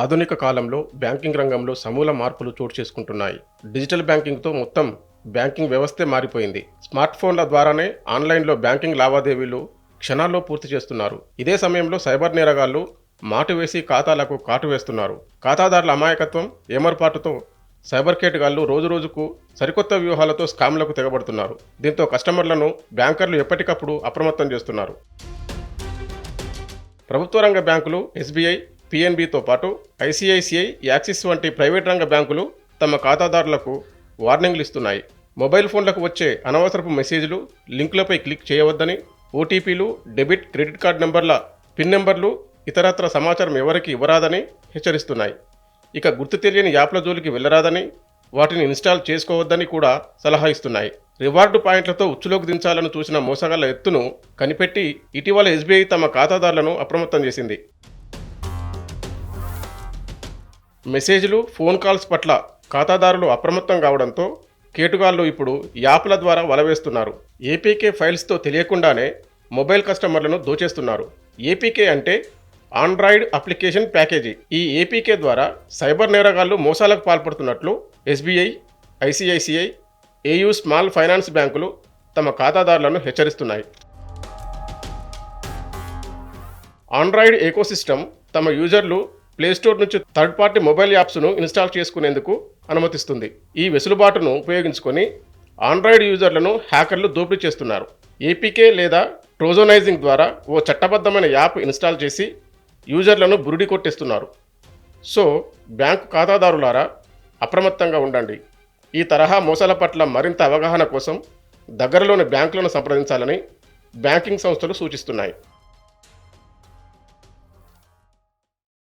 ఆధునిక కాలంలో బ్యాంకింగ్ రంగంలో సమూల మార్పులు చోటు చేసుకుంటున్నాయి. డిజిటల్ బ్యాంకింగ్తో మొత్తం బ్యాంకింగ్ వ్యవస్థే మారిపోయింది. స్మార్ట్ ఫోన్ల ద్వారానే ఆన్లైన్లో బ్యాంకింగ్ లావాదేవీలు క్షణాల్లో పూర్తి చేస్తున్నారు. ఇదే సమయంలో సైబర్ నేరగాళ్ళు మాటు వేసి ఖాతాలకు కాటు వేస్తున్నారు. ఖాతాదారుల అమాయకత్వం ఏమర్పాటుతో సైబర్ కేటగాళ్ళు రోజురోజుకు సరికొత్త వ్యూహాలతో స్కామ్లకు తెగబడుతున్నారు. దీంతో కస్టమర్లను బ్యాంకర్లు ఎప్పటికప్పుడు అప్రమత్తం చేస్తున్నారు. ప్రభుత్వ రంగ బ్యాంకులు ఎస్బీఐ పిఎన్బితో పాటు ఐసిఐసిఐ యాక్సిస్ వంటి ప్రైవేట్ రంగ బ్యాంకులు తమ ఖాతాదారులకు వార్నింగ్లు ఇస్తున్నాయి. మొబైల్ ఫోన్లకు వచ్చే అనవసరపు మెసేజ్లు లింకులపై క్లిక్ చేయవద్దని ఓటీపీలు డెబిట్ క్రెడిట్ కార్డ్ నెంబర్ల పిన్ నెంబర్లు ఇతరత్ర సమాచారం ఎవరికి ఇవ్వరాదని హెచ్చరిస్తున్నాయి. ఇక గుర్తు తెలియని యాప్ల జోలికి వెళ్ళరాదని వాటిని ఇన్స్టాల్ చేసుకోవద్దని కూడా సలహా ఇస్తున్నాయి. రివార్డు పాయింట్లతో ఉచ్చులోకి దించాలని చూసిన మోసగాళ్ళ ఎత్తును కనిపెట్టి ఇటీవల ఎస్బీఐ తమ ఖాతాదారులను అప్రమత్తం చేసింది. మెసేజ్లు ఫోన్ కాల్స్ పట్ల ఖాతాదారులు అప్రమత్తం కావడంతో కేటుగాళ్ళు ఇప్పుడు యాప్ల ద్వారా వలవేస్తున్నారు. ఏపీకే ఫైల్స్తో తెలియకుండానే మొబైల్ కస్టమర్లను దోచేస్తున్నారు. ఏపీకే అంటే ఆండ్రాయిడ్ అప్లికేషన్ ప్యాకేజీ. ఈ ఏపీకే ద్వారా సైబర్ నేరగాళ్ళు మోసాలకు పాల్పడుతున్నట్లు SBI ICICI AU small finance బ్యాంకులు తమ ఖాతాదారులను హెచ్చరిస్తున్నాయి. ఆండ్రాయిడ్ ఎకోసిస్టమ్ తమ యూజర్లు ప్లేస్టోర్ నుంచి థర్డ్ పార్టీ మొబైల్ యాప్స్ను ఇన్స్టాల్ చేసుకునేందుకు అనుమతిస్తుంది. ఈ వెసులుబాటును ఉపయోగించుకొని ఆండ్రాయిడ్ యూజర్లను హ్యాకర్లు దోపిడీ చేస్తున్నారు. ఏపీకే లేదా ట్రోజోనైజింగ్ ద్వారా ఓ చట్టబద్ధమైన యాప్ ఇన్స్టాల్ చేసి యూజర్లను బురిడి కొట్టేస్తున్నారు. సో బ్యాంకు ఖాతాదారులారా అప్రమత్తంగా ఉండండి. ఈ తరహా మోసాల పట్ల మరింత అవగాహన కోసం దగ్గరలోని బ్యాంకులను సంప్రదించాలని బ్యాంకింగ్ సంస్థలు సూచిస్తున్నాయి.